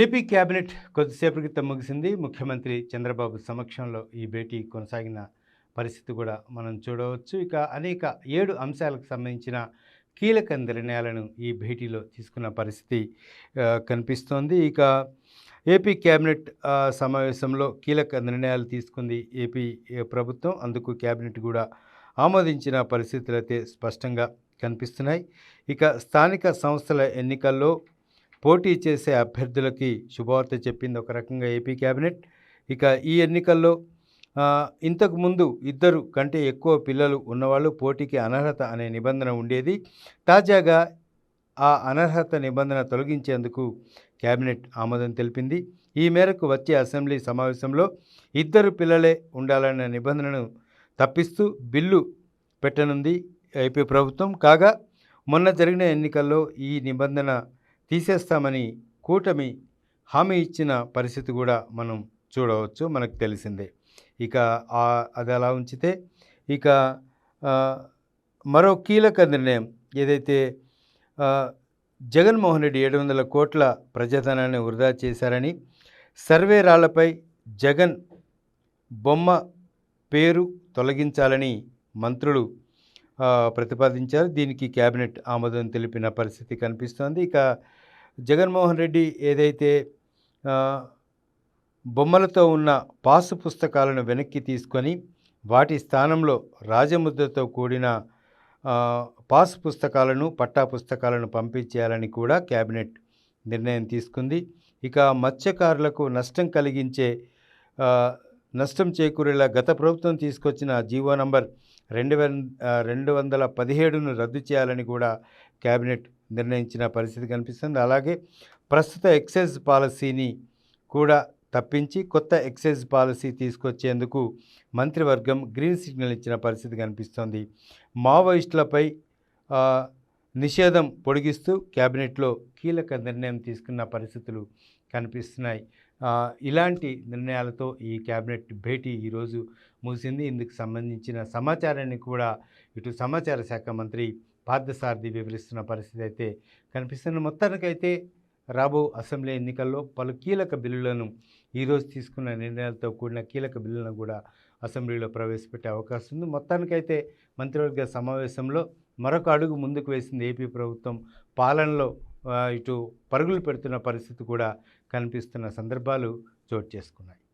AP cabinet కొద్దిసేపటి క్రితం ముగిసింది. ముఖ్యమంత్రి చంద్రబాబు సమక్షంలో ఈ భేటీ కొనసాగిన పరిస్థితి కూడా మనం చూడవచ్చు. ఇక అనేక ఏడు అంశాలకు సంబంధించిన కీలక నిర్ణయాలను ఈ భేటీలో తీసుకున్న పరిస్థితి కనిపిస్తోంది. ఇక ఏపీ కేబినెట్ సమావేశంలో కీలక నిర్ణయాలు తీసుకుంది ఏపీ ప్రభుత్వం. అందుకు కేబినెట్ కూడా ఆమోదించిన పరిస్థితులు అయితే స్పష్టంగా కనిపిస్తున్నాయి. ఇక స్థానిక సంస్థల ఎన్నికల్లో పోటీ చేసే అభ్యర్థులకి శుభవార్త చెప్పింది ఒక రకంగా ఏపీ కేబినెట్ ఇక ఈ ఎన్నికల్లో ఇంతకుముందు ఇద్దరు కంటే ఎక్కువ పిల్లలు ఉన్నవాళ్ళు పోటీకి అనర్హత అనే నిబంధన ఉండేది. తాజాగా ఆ అనర్హత నిబంధన తొలగించేందుకు కేబినెట్ ఆమోదం తెలిపింది. ఈ మేరకు వచ్చే అసెంబ్లీ సమావేశంలో ఇద్దరు పిల్లలే ఉండాలన్న నిబంధనను తప్పిస్తూ బిల్లు పెట్టనుంది ఏపీ ప్రభుత్వం. కాగా మొన్న జరిగిన ఎన్నికల్లో ఈ నిబంధన తీసేస్తామని కూటమి హామీ ఇచ్చిన పరిస్థితి కూడా మనం చూడవచ్చు మనకు తెలిసిందే. ఇక అది అలా ఉంచితే ఇక మరో కీలక నిర్ణయం ఏదైతే జగన్మోహన్ రెడ్డి ఏడు వందల కోట్ల ప్రజాధనాన్ని వృధా చేశారని సర్వే రాళ్ళపై జగన్ బొమ్మ పేరు తొలగించాలని మంత్రులు ప్రతిపాదించారు. దీనికి కేబినెట్ ఆమోదం తెలిపిన పరిస్థితి కనిపిస్తోంది. ఇక జగన్మోహన్ రెడ్డి ఏదైతే బొమ్మలతో ఉన్న పాసు పుస్తకాలను వెనక్కి తీసుకొని వాటి స్థానంలో రాజముద్రతో కూడిన పాస్ పుస్తకాలను పట్టా పుస్తకాలను పంపించేయాలని కూడా కేబినెట్ నిర్ణయం తీసుకుంది. ఇక మత్స్యకారులకు నష్టం కలిగించే నష్టం చేకూరేలా గత ప్రభుత్వం తీసుకొచ్చిన జీవో నంబర్ రెండు వేల రెండు వందల పదిహేడును రద్దు చేయాలని కూడా కేబినెట్ నిర్ణయించిన పరిస్థితి కనిపిస్తుంది. అలాగే ప్రస్తుత ఎక్సైజ్ పాలసీని కూడా తప్పించి కొత్త ఎక్సైజ్ పాలసీ తీసుకొచ్చేందుకు మంత్రివర్గం గ్రీన్ సిగ్నల్ ఇచ్చిన పరిస్థితి కనిపిస్తోంది. మావోయిస్టులపై నిషేధం పొడిగిస్తూ కేబినెట్లో కీలక నిర్ణయం తీసుకున్న పరిస్థితులు కనిపిస్తున్నాయి. ఇలాంటి నిర్ణయాలతో ఈ కేబినెట్ భేటీ ఈరోజు ముగిసింది. ఇందుకు సంబంధించిన సమాచారాన్ని కూడా ఇటు సమాచార శాఖ మంత్రి పార్థసారథి వివరిస్తున్న పరిస్థితి అయితే కనిపిస్తున్న మొత్తానికైతే రాబో అసెంబ్లీ ఎన్నికల్లో పలు కీలక బిల్లులను ఈరోజు తీసుకున్న నిర్ణయాలతో కూడిన కీలక బిల్లులను కూడా అసెంబ్లీలో ప్రవేశపెట్టే అవకాశం ఉంది. మొత్తానికైతే మంత్రివర్గ సమావేశంలో మరొక అడుగు ముందుకు వేసింది ఏపీ ప్రభుత్వం పాలనలో ఇటు పరుగులు పెడుతున్న పరిస్థితి కూడా కనిపిస్తున్న సందర్భాలు చోటు చేసుకున్నాయి.